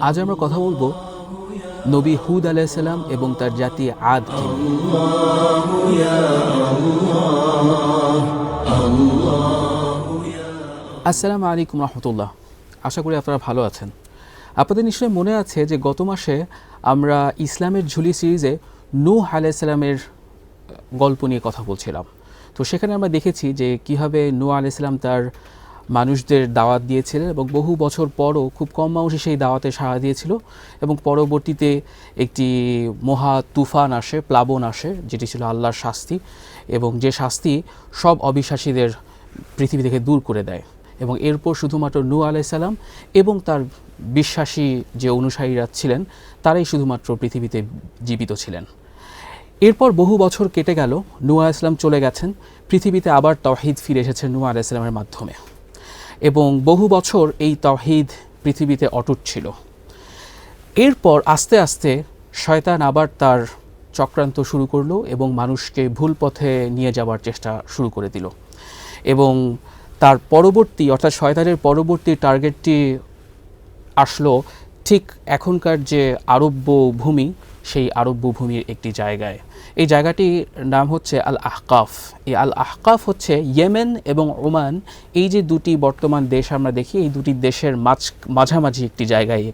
আজ আমরা কথা বলব নবী হুদ আলাইসাল্লাম এবং তার জাতি আদ আসসালামু আলাইকুম রহমতুল্লাহ। আশা করি আপনারা ভালো আছেন। আপনাদের নিশ্চয়ই মনে আছে যে গত মাসে আমরা ইসলামের ঝুলি সিরিজে নূহ আলাইসাল্লামের গল্প নিয়ে কথা বলছিলাম। তো সেখানে আমরা দেখেছি যে কীভাবে নূহ আলাইসাল্লাম তার মানুষদের দাওয়াত দিয়েছিলেন এবং বহু বছর পরও খুব কম মানুষই সেই দাওয়াতে সাড়া দিয়েছিল এবং পরবর্তীতে একটি মহা তুফান আসে, প্লাবন আসে, যেটি ছিল আল্লাহর শাস্তি এবং যে শাস্তি সব অবিশ্বাসীদের পৃথিবী থেকে দূর করে দেয় এবং এরপর শুধুমাত্র নূ আলাইসাল্লাম এবং তার বিশ্বাসী যে অনুসারীরা ছিলেন, তারাই শুধুমাত্র পৃথিবীতে জীবিত ছিলেন। এরপর বহু বছর কেটে গেল নূ আলাইসলাম চলে গেছেন, পৃথিবীতে আবার তহিদ ফিরে এসেছে নূ আলাইসলামের মাধ্যমে। এবং বহু বছর এই তহিদ পৃথিবীতে অটুট ছিল। এরপর আস্তে আস্তে শয়তান আবার তার চক্রান্ত শুরু করল এবং মানুষকে ভুল পথে নিয়ে যাওয়ার চেষ্টা শুরু করে দিল। এবং তার পরবর্তী, অর্থাৎ শয়তানের পরবর্তী টার্গেটটি আসলো ঠিক এখনকার যে আরব্য ভূমি সেই আরব্য ভূমির একটি জায়গায়। এই জায়গাটির নাম হচ্ছে আল আহকাফ এই আল আহকাফ হচ্ছে ইয়েমেন এবং ওমান, এই যে দুটি বর্তমান দেশ আমরা দেখি, এই দুটি দেশের মাঝ, মাঝামাঝি একটি জায়গায়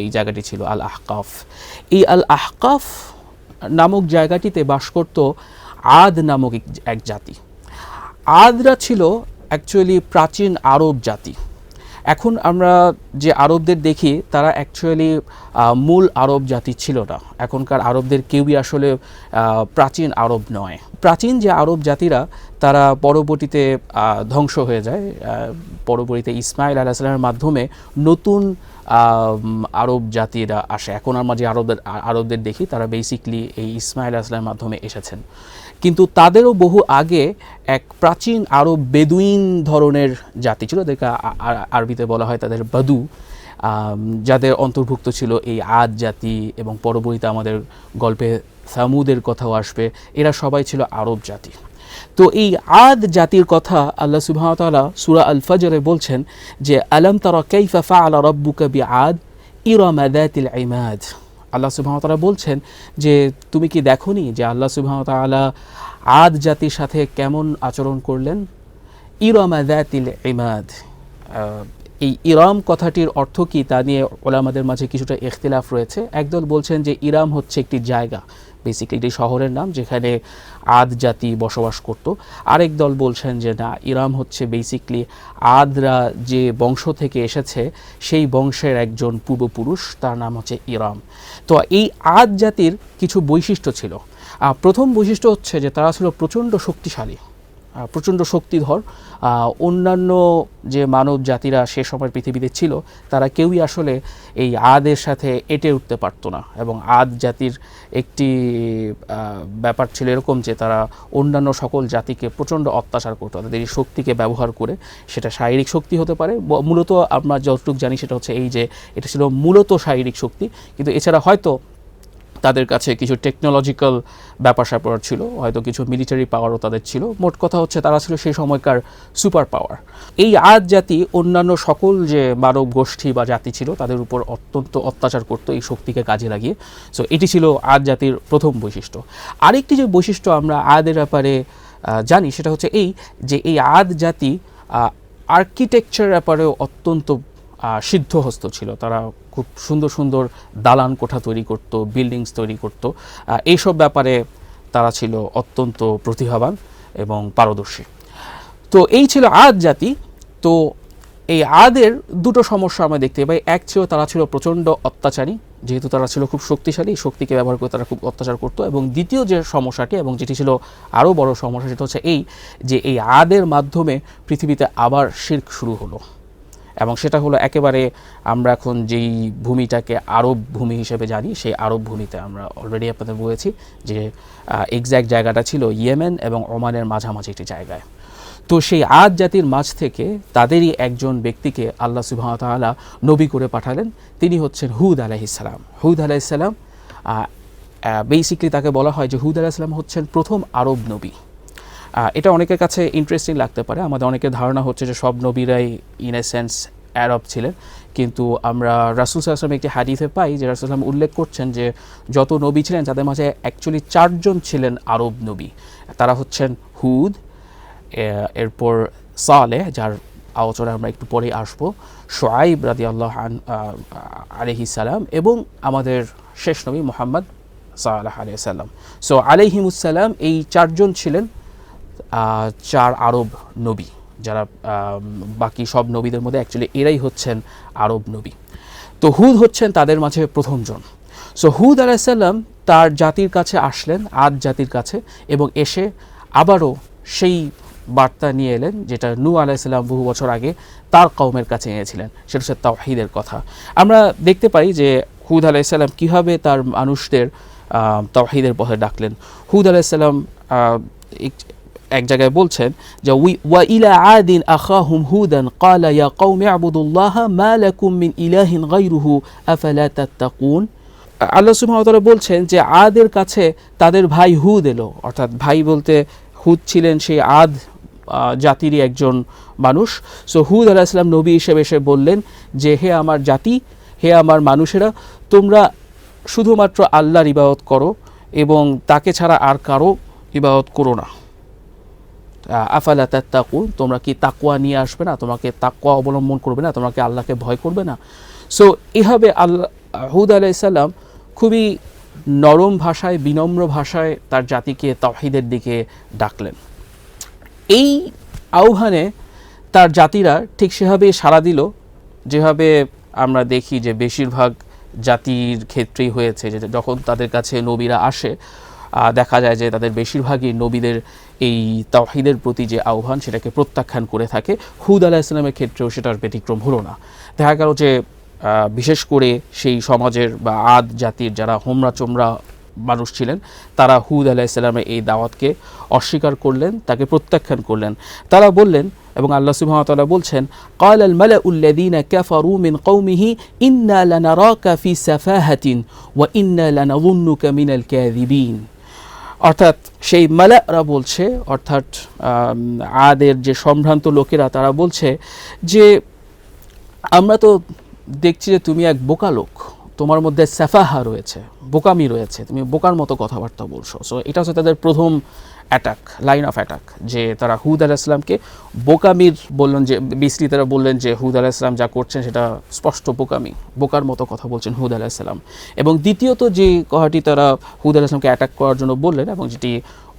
এই জায়গাটি ছিল আল আহকাফ এই আল আহকাফ নামক জায়গাটিতে বাস করত আদ নামক এক জাতি। আদরা ছিল অ্যাকচুয়ালি প্রাচীন আরব জাতি। এখন আমরা যে আরবদের দেখি, তারা অ্যাকচুয়ালি মূল আরব জাতি ছিল না। এখনকার আরবদের কেউই আসলে প্রাচীন আরব নয়। প্রাচীন যে আরব জাতিরা, তারা পরবর্তীতে ধ্বংস হয়ে যায়। পরবর্তীতে ইসমাইল আলাহিসাল্লামের মাধ্যমে নতুন আরব জাতিরা আসে। এখন আমরা যে আরবদের আরবদের দেখি, তারা বেসিকলি এই ইসমাইল আসলামের মাধ্যমে এসেছেন। কিন্তু তাদেরও বহু আগে এক প্রাচীন আরব বেদুইন ধরনের জাতি ছিল যাদেরকে আরবিতে বলা হয় তাদের বাদু যাদের অন্তর্ভুক্ত ছিল এই আদ জাতি এবং পরবর্তীতে আমাদের গল্পে সামুদের কথাও আসবে। এরা সবাই ছিল আরব জাতি। তো এই আদ জাতির কথা আল্লাহ সুবহানাহু সুরা আল ফজরে বলছেন যে, আলম তারা কাইফা ফাআলা রাব্বুকা বিআদ ইরামা যাতিল ইমাদ? আল্লাহ সুবাহতালা বলছেন যে, তুমি কি দেখোনি যে আল্লাহ সুবাহতালা আদ জাতির সাথে কেমন আচরণ করলেন? ইরামা যাতিল ইমাদ। এই ইরাম কথাটির অর্থ কি তা নিয়ে ওলামাদের মাঝে কিছুটা এখতিলাফ রয়েছে। একদল বলছেন যে, ইরাম হচ্ছে একটি জায়গা। বেসিক্যালি এটি শহরের নাম যেখানে আদ জাতি বসবাস করত। আরেক দল বলছেন যে না, ইরাম হচ্ছে বেসিক্যালি আদরা যে বংশ থেকে এসেছে, সেই বংশের একজন পূর্বপুরুষ, তার নাম হচ্ছে ইরাম। তো এই আদ জাতির কিছু বৈশিষ্ট্য ছিল। প্রথম বৈশিষ্ট্য হচ্ছে যে তারা ছিল প্রচণ্ড শক্তিশালী। প্রচণ্ড শক্তিধর। অন্যান্য যে মানব জাতিরা সে সময় পৃথিবীতে ছিল, তারা কেউই আসলে এই আদের সাথে এটে উঠতে পারতো না এবং আদ জাতির একটি ব্যাপার ছিল এরকম যে তারা অন্যান্য সকল জাতিকে প্রচণ্ড অত্যাচার করতো তাদের এই শক্তিকে ব্যবহার করে সেটা শারীরিক শক্তি হতে পারে। মূলত আমরা যতটুকু জানি সেটা হচ্ছে এই যে এটা ছিল মূলত শারীরিক শক্তি, কিন্তু এছাড়া হয়তো তাদের কাছে কিছু টেকনোলজিক্যাল ব্যাপার স্যাপার ছিল, হয়তো কিছু মিলিটারি পাওয়ারও তাদের ছিল। মোট কথা হচ্ছে তারা ছিল সেই সময়কার সুপার পাওয়ার এই আদ জাতি অন্যান্য সকল যে মানব গোষ্ঠী বা জাতি ছিল, তাদের উপর অত্যন্ত অত্যাচার করতো এই শক্তিকে কাজে লাগিয়ে। সো এটি ছিল আদ জাতির প্রথম বৈশিষ্ট্য। আরেকটি যে বৈশিষ্ট্য আমরা আদের ব্যাপারে জানি, সেটা হচ্ছে এই যে এই আদ জাতি আর্কিটেকচার ব্যাপারেও অত্যন্ত সিদ্ধহস্ত ছিল। তারা খুব সুন্দর সুন্দর দালান কোঠা তৈরি করত বিল্ডিংস তৈরি করত। এইসব ব্যাপারে তারা ছিল অত্যন্ত প্রতিভাবান এবং পারদর্শী। তো এই ছিল আদ জাতি। তো এই আদের দুটো সমস্যা আমরা দেখতে পাই। এক ছিল তারা ছিল প্রচণ্ড অত্যাচারী, যেহেতু তারা ছিল খুব শক্তিশালী শক্তিকে ব্যবহার করে তারা খুব অত্যাচার করতো। এবং দ্বিতীয় যে সমস্যাটি এবং যেটি ছিল আরও বড় সমস্যা, সেটা হচ্ছে এই যে এই আদের মাধ্যমে পৃথিবীতে আবার শির্ক শুরু হলো। এবং সেটা হলো একেবারে আমরা এখন যেই ভূমিটাকে আরব ভূমি হিসেবে জানি, সেই আরব ভূমিতে আমরা অলরেডি আপনাদের বলেছি যে এক্স্যাক্ট জায়গাটা ছিল ইয়েমেন এবং ওমানের মাঝামাঝি একটি জায়গায়। তো সেই আদ জাতির মাঝ থেকে তাদেরই একজন ব্যক্তিকে আল্লাহ সুবাহতালা নবী করে পাঠালেন, তিনি হচ্ছেন হুদ আলাইসালাম হুদ আলাইসাল্লাম বেসিকলি তাকে বলা হয় যে হুদ আলাইসাল্লাম হচ্ছেন প্রথম আরব নবী। এটা অনেকের কাছে ইন্টারেস্টিং লাগতে পারে। আমাদের অনেকের ধারণা হচ্ছে যে সব নবীরাই ইন এ সেন্স অ্যারব ছিলেন। কিন্তু আমরা রাসুল সাল্লাম একটি হাদিসে পাই যে রাসুল সাল্লাম উল্লেখ করছেন যে যত নবী ছিলেন, তাদের মাঝে অ্যাকচুয়ালি চারজন ছিলেন আরব নবী। তারা হচ্ছেন হুদ এরপর সালেহ, যার আলোচনায় আমরা একটু পরে আসব, সোয়াইব রাদি আল্লাহ আলহি সালাম এবং আমাদের শেষ নবী মোহাম্মদ সাল্লাহ আলিয়া সাল্লাম। সো আলহিমুসাল্লাম এই চারজন ছিলেন চার আরব নবী, যারা বাকি সব নবীদের মধ্যে অ্যাকচুয়ালি এরাই হচ্ছেন আরব নবী। তো হুদ হচ্ছেন তাদের মাঝে প্রথমজন। সো হুদ আলাইসাল্লাম তার জাতির কাছে আসলেন, আদ জাতির কাছে, এবং এসে আবারও সেই বার্তা নিয়ে এলেন, যেটা নূ আলাইসাল্লাম বহু বছর আগে তার কওমের কাছে এনেছিলেন। সেটা হচ্ছে তাওহিদের কথা। আমরা দেখতে পাই যে হুদ আলাইসাল্লাম কীভাবে তার মানুষদের তাওহিদের পথে ডাকলেন। হুদ আলাইসাল্লাম এক- জায়গায় বলছেন যে উই ওয়া ইলা আদিন আখাহুম হুদান ক্বালা ইয়া কওমি আবুদুল্লাহ মা লাকুম মিন ইলাহিন গায়রুহু আফালা তাত্তাকুন আল্লাহ সুবহানাহু ওয়া তাআলা বলছেন যে, আদের কাছে তাদের ভাই হুদ এলো। অর্থাৎ ভাই বলতে হুদ ছিলেন সেই আদ জাতিরই একজন মানুষ। সো হুদ আলাহিসাল্লাম নবী হিসেবে এসে বললেন যে, হে আমার জাতি, হে আমার মানুষেরা, তোমরা শুধুমাত্র আল্লাহর ইবাদত করো এবং তাকে ছাড়া আর কারও ইবাদত করো না। আফালা তাত্তাকুন, তোমরা কি তাকুয়া নিয়ে আসবে না? তোমাকে তাকুয়া অবলম্বন করবে না? তোমাকে আল্লাহকে ভয় করবে না? সো এভাবে আল্লাহ হুদ আলাইসাল্লাম খুবই নরম ভাষায়, বিনম্র ভাষায় তার জাতিকে তাওহিদের দিকে ডাকলেন। এই আহ্বানে তার জাতিরা ঠিক সেভাবে সাড়া দিল, যেভাবে আমরা দেখি যে বেশিরভাগ জাতির ক্ষেত্রেই হয়েছে, যে যখন তাদের কাছে নবীরা আসে দেখা যায় যে তাদের বেশিরভাগই নবীদের এই তাওহিদের প্রতি যে আহ্বান সেটাকে প্রত্যাখ্যান করে থাকে হুদ আলাহ ইসলামের ক্ষেত্রেও সেটার ব্যতিক্রম হলো না দেখা গেল যে আহ, বিশেষ করে সেই সমাজের বা আদ জাতির যারা হোমরা চোমরা মানুষ ছিলেন তারা হুদ আলাইসাল্লামের এই দাওয়াতকে অস্বীকার করলেন তাকে প্রত্যাখ্যান করলেন তারা বললেন এবং আল্লাহ সুবহানাহু ওয়া তাআলা বলছেন قال الملأ الذين كفروا من قومه إنا لنراك في سفاهة وإنا لنظنك من الكاذبين অর্থাৎ সেই মালারা বলছে, অর্থাৎ আদের যে সম্ভ্রান্ত লোকেরা, তারা বলছে যে, আমরা তো দেখছি যে তুমি এক বোকা লোক। তোমার মধ্যে স্যাফাহা রয়েছে, বোকামি রয়েছে। তুমি বোকার মতো কথাবার্তা বলছো। সো এটা হচ্ছে তাদের প্রথম অ্যাটাক লাইন অফ অ্যাটাক যে তারা হুদ আলাইসলামকে বোকামির বললেন যে বিসলি তারা বললেন যে, হুদ আলাইসলাম যা করছেন সেটা স্পষ্ট বোকামি, বোকার মতো কথা বলছেন হুদ আলাইসাল্লাম এবং দ্বিতীয়ত যে কথাটি তারা হুদ আলাইসলামকে অ্যাটাক করার জন্য বললেন এবং যেটি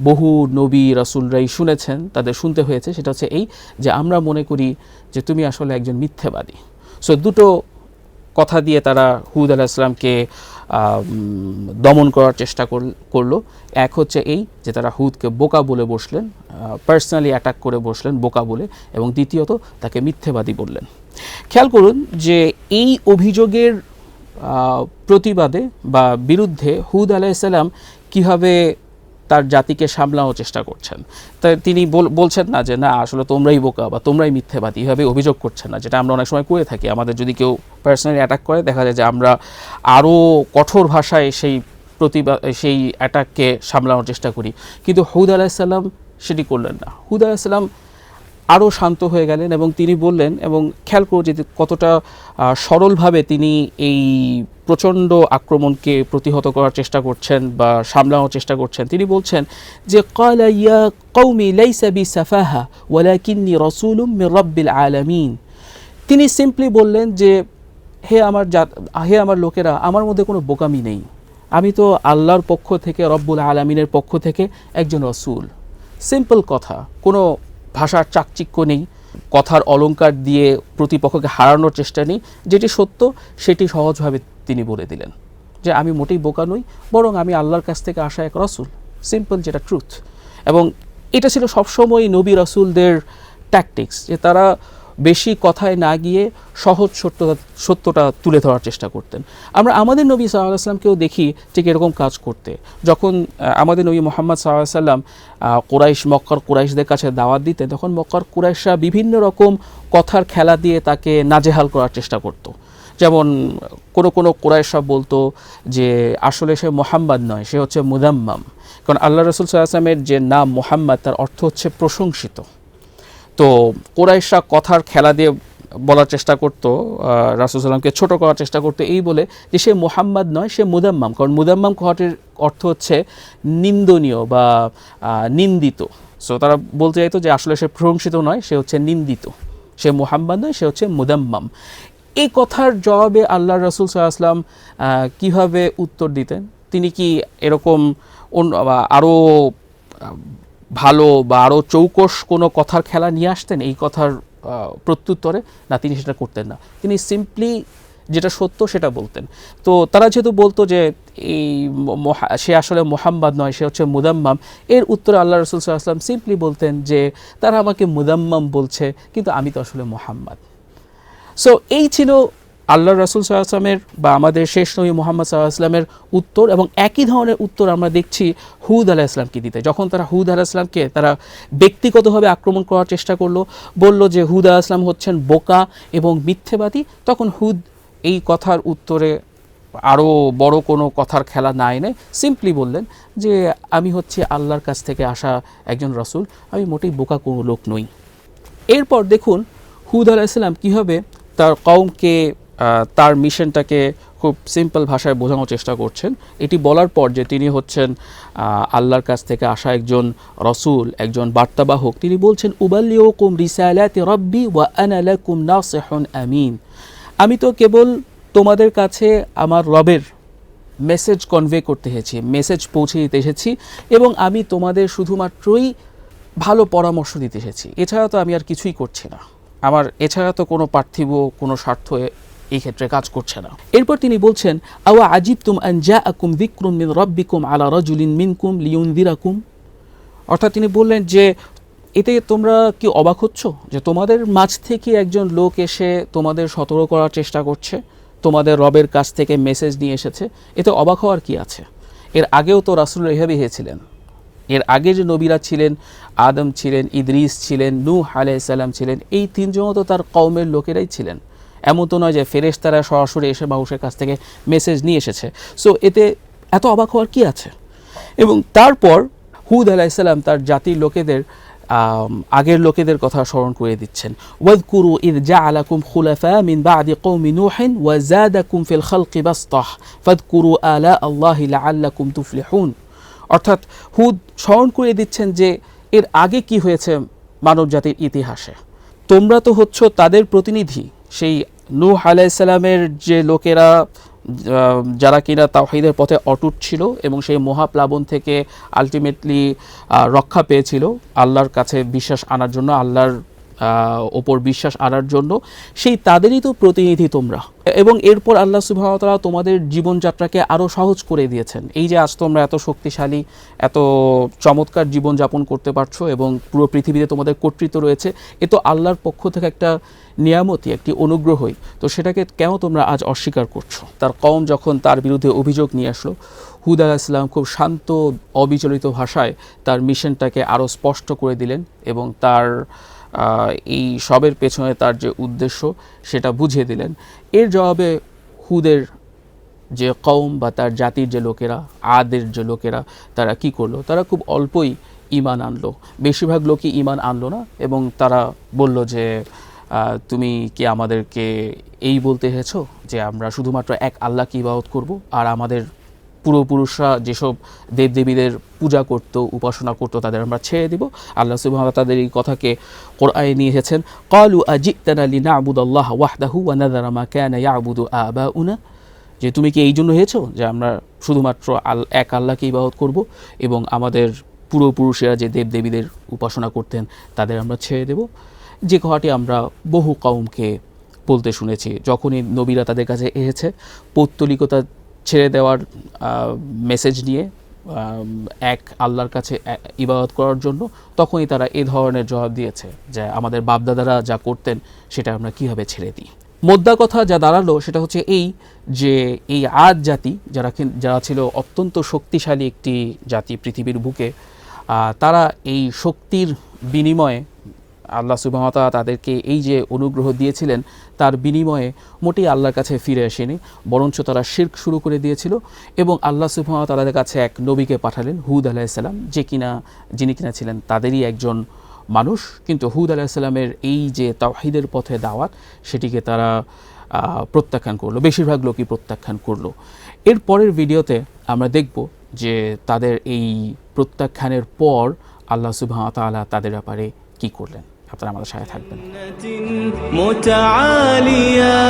বহু নবী রাসুলরাই শুনেছেন, তাদের শুনতে হয়েছে, সেটা হচ্ছে এই যে, আমরা মনে করি যে, তুমি আসলে একজন মিথ্যেবাদী। সো দুটো কথা দিয়ে তারা হুদ আলাহ ইসলামকে দমন করার চেষ্টা করল- এক হচ্ছে এই যে তারা হুদকে বোকা বলে বসলেন পার্সোনালি অ্যাটাক করে বসলেন বোকা বলে এবং দ্বিতীয়ত তাকে মিথ্যেবাদী বললেন। খেয়াল করুন যে এই অভিযোগের প্রতিবাদে বা বিরুদ্ধে হুদ আলাইসাল্লাম কীভাবে তার জাতিকে সামলানোর চেষ্টা করছেন। তাই তিনি বল- বলছেন না যে, না, আসলে তোমরাই বোকা বা তোমরাই মিথ্যেবাদী। এভাবে অভিযোগ করছেন না, যেটা আমরা অনেক সময় করে থাকি। আমাদের যদি কেউ পার্সোনালি অ্যাটাক করে, দেখা যায় যে, আমরা আরও কঠোর ভাষায় সেই প্রতিবাদ সেই অ্যাটাককে সামলানোর চেষ্টা করি। কিন্তু হুদ আলাহিসাল্লাম সেটি করলেন না। হুদ আলাহিসাল্লাম আরও শান্ত হয়ে গেলেন এবং তিনি বললেন, এবং খেয়াল করো যে কতটা সরলভাবে তিনি এই প্রচণ্ড আক্রমণকে প্রতিহত করার চেষ্টা করছেন বা সামলানোর চেষ্টা করছেন। তিনি বলছেন যে কয়লা ইয়া কৌমি লাইসাবি সাফাহা ওয়ালাকিন্নি রসুলুম রব্বিল আলামিন। তিনি সিম্পলি বললেন যে, হে আমার হে আমার লোকেরা, আমার মধ্যে কোনো বোকামি নেই। আমি তো আল্লাহর পক্ষ থেকে, রব্বুল আলমিনের পক্ষ থেকে একজন রসুল। সিম্পল কথা, কোনো ভাষার চাকচিক্য নেই, কথার অলঙ্কার দিয়ে প্রতিপক্ষকে হারানোর চেষ্টা নেই, যেটি সত্য, সেটি সহজভাবে তিনি বলে দিলেন যে আমি মোটেই বোকা নই, বরং আমি আল্লাহর কাছ থেকে আসা এক রসুল সিম্পল যেটা ট্রুথ এবং এটা ছিল সবসময় নবী রসুলদের ট্যাকটিক্স যে তারা বেশি কথায় না গিয়ে সহজ সত্যতা, সত্যটা তুলে ধরার চেষ্টা করতেন। আমরা আমাদের নবী সাল্লাহ আসলামকেও দেখি ঠিক এরকম কাজ করতে। যখন আমাদের নবী মোহাম্মদ সাল্লাহ সাল্লাম কোরাইশ, মক্কার কুরাইশদের কাছে দাওয়াত দিতেন, তখন মক্কার কুরাইশরা বিভিন্ন রকম কথার খেলা দিয়ে তাকে নাজেহাল করার চেষ্টা করতো। যেমন, কোনো কোনো কোরাইশা বলতো যে, আসলে সে মোহাম্মদ নয়, সে হচ্ছে মুদাম্মাম। কারণ আল্লাহ রসুল সাল্লামের যে নাম মোহাম্মদ, তার অর্থ হচ্ছে প্রশংসিত। তো কোরাইশা কথার খেলা দিয়ে বলার চেষ্টা করতো রাসুল সাল্লামকে ছোট করার চেষ্টা করতো এই বলে যে সে মোহাম্মদ নয়, সে মুদাম্মাম। কারণ মুদাম্মাম কথাটির অর্থ হচ্ছে নিন্দনীয় বা নিন্দিত। সো তারা বলতে চাইতো যে আসলে সে প্রশংসিত নয়, সে হচ্ছে নিন্দিত। সে মোহাম্মদ নয়, সে হচ্ছে মুদাম্মাম। এই কথার জবাবে আল্লাহ রসুল সাল্লাম কীভাবে উত্তর দিতেন? তিনি কি এরকম আরও ভালো বা আরও চৌকস কোনো কথার খেলা নিয়ে আসতেন, এই কথার প্রত্যুত্তরে, না, তিনি সেটা করতেন না। তিনি সিম্পলি যেটা সত্য সেটা বলতেন। তো তারা যেহেতু বলতো যে, এই সে আসলে মোহাম্মদ নয়, সে হচ্ছে মুদাম্মাম, এর উত্তরে আল্লাহ রসুল সাল্লাম সিম্পলি বলতেন যে, তারা আমাকে মুদাম্মাম বলছে, কিন্তু আমি তো আসলে মোহাম্মদ। সো এই ছিল আল্লাহ রসুল সাল্লামের বা আমাদের শেষ নবী মোহাম্মদ সাল্লাহামের উত্তর এবং একই ধরনের উত্তর আমরা দেখছি হুদ আলাহ ইসলামকে দিতে। যখন তারা হুদ আলাহ ইসলামকে তারা ব্যক্তিগতভাবে আক্রমণ করার চেষ্টা করল, বলল যে হুদ আলাহ ইসলাম হচ্ছেন বোকা এবং মিথ্যেবাদী, তখন হুদ এই কথার উত্তরে আরও বড় কোনো কথার খেলা না এনে সিম্পলি বললেন যে, আমি হচ্ছে আল্লাহর কাছ থেকে আসা একজন রসুল, আমি মোটেই বোকা কোনো লোক নই। এরপর দেখুন হুদ আলাইসাল্লাম কীভাবে তার কওমকে তার মিশনটাকে খুব সিম্পল ভাষায় বোঝানোর চেষ্টা করছেন। এটি বলার পর যে তিনি হচ্ছেন আল্লাহর কাছ থেকে আসা একজন রসুল, একজন বার্তাবাহক, তিনি বলছেন, উবাল্লিউকুম রিসালাতি রব্বি ওয়া আনা লাকুম নাসিহুন আমিন। আমি তো কেবল তোমাদের কাছে আমার রবের মেসেজ কনভে করতে এসেছি মেসেজ পৌঁছে দিতে এসেছি এবং আমি তোমাদের শুধুমাত্রই ভালো পরামর্শ দিতে এসেছি। এছাড়া তো আমি আর কিছুই করছি না। আমার, এছাড়া তো কোনো পার্থিব, কোনো স্বার্থ এই ক্ষেত্রে কাজ করছে না। এরপর তিনি বলছেন, আওয়া আজিব তুম আনজা আকুম বিক্রুম মিন রব্বিকুম আলা রজুলিন মিনকুম লিউনদিরাকুম অর্থাৎ তিনি বললেন যে, এতে তোমরা কি অবাক হচ্ছ যে তোমাদের মাঝ থেকে একজন লোক এসে তোমাদের সতর্ক করার চেষ্টা করছে? তোমাদের রবের কাছ থেকে মেসেজ নিয়ে এসেছে। এতে অবাক হওয়ার কি আছে? এর আগেও তো রাসুল রেহাবি হয়েছিলেন। এর আগে যে নবীরা ছিলেন, আদম ছিলেন, ইদ্রিস ছিলেন, নূহ আলাইসাল্লাম ছিলেন, এই তিনজনও তো তার কওমের লোকেরাই ছিলেন। এমন তো নয় যে ফেরেশতারা সরাসরি এসে মানুষের কাছ থেকে মেসেজ নিয়ে এসেছে। সো এতে এত অবাক হওয়ার কি আছে? এবং তারপর হুদ আলাইসাল্লাম তার জাতির লোকেদের আগের লোকেদের কথা স্মরণ করে দিচ্ছেন। ওয়াদকুরু ইদ জাআলাকুম খুলাফা মিন বা আদি বাদি কওমি নূহিন ওয়া যাদাকুম ফিল খালকি বাসতাহ ফাদকুরু আলা আল্লাহি লাআল্লাকুম তুফলিহুন। অর্থাৎ হুদ স্মরণ করে দিচ্ছেন যে এর আগে কি হয়েছে মানব জাতির ইতিহাসে। তোমরা তো হচ্ছ তাদের প্রতিনিধি। সেই নূহ আলাইসাল্লামের যে লোকেরা যারা কিনা তাওহিদের পথে অটুট ছিল এবং সেই মহাপ্লাবন থেকে আলটিমেটলি রক্ষা পেয়েছিল, আল্লাহর কাছে বিশ্বাস আনার জন্য, আল্লাহর ওপর বিশ্বাস আনার জন্য, সেই তাদেরই তো প্রতিনিধি তোমরা। এবং এরপর আল্লাহ সুবাহতালা তোমাদের জীবনযাত্রাকে আরও সহজ করে দিয়েছেন। এই যে আজ তোমরা এত শক্তিশালী, এত চমৎকার জীবনযাপন করতে পারছ এবং পুরো পৃথিবীতে তোমাদের কর্তৃত্ব রয়েছে, এ তো আল্লাহর পক্ষ থেকে একটা নিয়ামতি, একটি অনুগ্রহই। তো সেটাকে কেন তোমরা আজ অস্বীকার করছ? তার কম যখন তার বিরুদ্ধে অভিযোগ নিয়ে আসলো, হুদ আলাহ ইসলাম খুব শান্ত, অবিচলিত ভাষায় তার মিশনটাকে আরও স্পষ্ট করে দিলেন এবং তার এই সবের পেছনে তার যে উদ্দেশ্য, সেটা বুঝিয়ে দিলেন। এর জবাবে হুদের যে কওম বা তার জাতির যে লোকেরা, আদের যে লোকেরা, তারা কি করল? তারা খুব অল্পই ইমান আনলো। বেশিরভাগ লোকই ইমান আনলো না এবং তারা বলল যে তুমি কি আমাদেরকে এই বলতে এসেছ যে আমরা শুধুমাত্র এক আল্লাহকে ইবাদত করব আর আমাদের পূর্বপুরুষরা যেসব দেবদেবীদের পূজা করত, উপাসনা করত, তাদের আমরা ছেড়ে দিব। আল্লাহ সুবহান তাদের এই কথাকে কোরআনে নিয়ে এসেছেন, কালু আজিতানা লিনাবুদাল্লাহ ওয়াহদাহু ওয়া নাযারা মা কানা ইয়াবুদু আবাউনা? যে তুমি কি এই জন্য হয়েছো যে আমরা শুধুমাত্র আল, এক আল্লাহকে ইবাদত করব এবং আমাদের পূর্বপুরুষেরা যে দেবদেবীদের উপাসনা করতেন, তাদের আমরা ছেড়ে দেব? যে কথাটি আমরা বহু কওমকে বলতে শুনেছি, যখনই নবীরা তাদের কাছে এসেছে, পৌত্তলিকতা ছেড়ে দেওয়ার মেসেজ নিয়ে এক আল্লাহর কাছে ইবাদত করার জন্য তখনই তারা এ ধরনের জবাব দিয়েছে যে আমাদের বাপদাদারা যা করতেন সেটা আমরা কীভাবে ছেড়ে দিই। মোদ্দা কথা যা দাঁড়াল সেটা হচ্ছে এই যে এই আদ জাতি যারা যারা ছিল অত্যন্ত শক্তিশালী একটি জাতি পৃথিবীর বুকে তারা এই শক্তির বিনিময়ে আল্লাহ সুবাহতা তাদেরকে এই যে অনুগ্রহ দিয়েছিলেন, তার বিনিময়ে মোটেই আল্লাহর কাছে ফিরে আসেনি, বরঞ্চ তারা শির্ক শুরু করে দিয়েছিল এবং আল্লাহ সুবাহ তাদের কাছে এক নবীকে পাঠালেন, হুদ আলাইসাল্লাম যে কিনা, যিনি কিনা ছিলেন তাদেরই একজন মানুষ। কিন্তু হুদ আলাহিসাল্লামের এই যে তাওহিদের পথে দাওয়াত, সেটিকে তারা প্রত্যাখ্যান করল, বেশিরভাগ লোকই প্রত্যাখ্যান করল। এর পরের ভিডিওতে আমরা দেখব যে তাদের এই প্রত্যাখ্যানের পর আল্লাহ সুবাহ তাদের ব্যাপারে কী করলেন। আপনারা আমাদের সাথে থাকবেন متعاليا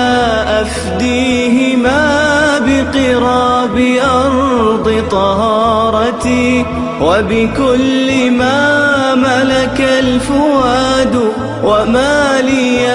أفديه ما بقراب أرض طهارتي وبكل ما ملك الفؤاد وما لي